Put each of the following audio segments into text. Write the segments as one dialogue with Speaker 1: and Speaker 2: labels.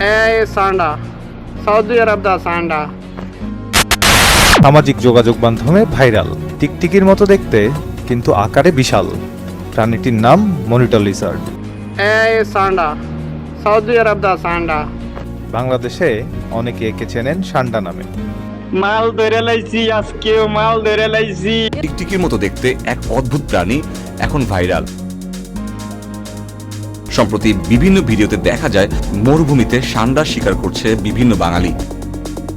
Speaker 1: এই সান্ডা সৌদি আরব দা সান্ডা।
Speaker 2: সামাজিক যোগাযোগ মাধ্যমে ভাইরাল টিকটিকির মতো দেখতে কিন্তু আকারে বিশাল। প্রাণীটির নাম মনিটর লিজার্ড।
Speaker 1: এই সান্ডা সৌদি আরব দা সান্ডা।
Speaker 2: বাংলাদেশে অনেকে একে চেনেন সান্ডা নামে।
Speaker 3: মাল ধরে লাইছি আজকেও মাল ধরে লাইছি।
Speaker 4: টিকটিকির মতো দেখতে এক অদ্ভুত প্রাণী এখন ভাইরাল। সম্প্রতি বিভিন্ন ভিডিওতে দেখা যায় মরুভূমিতে সান্ডার শিকার করছে বিভিন্ন বাঙালি।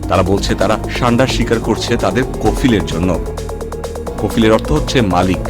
Speaker 4: তারা বলছে তারা সান্ডার শিকার করছে তাদের কফিলের জন্য। কফিলের অর্থ হচ্ছে মালিক।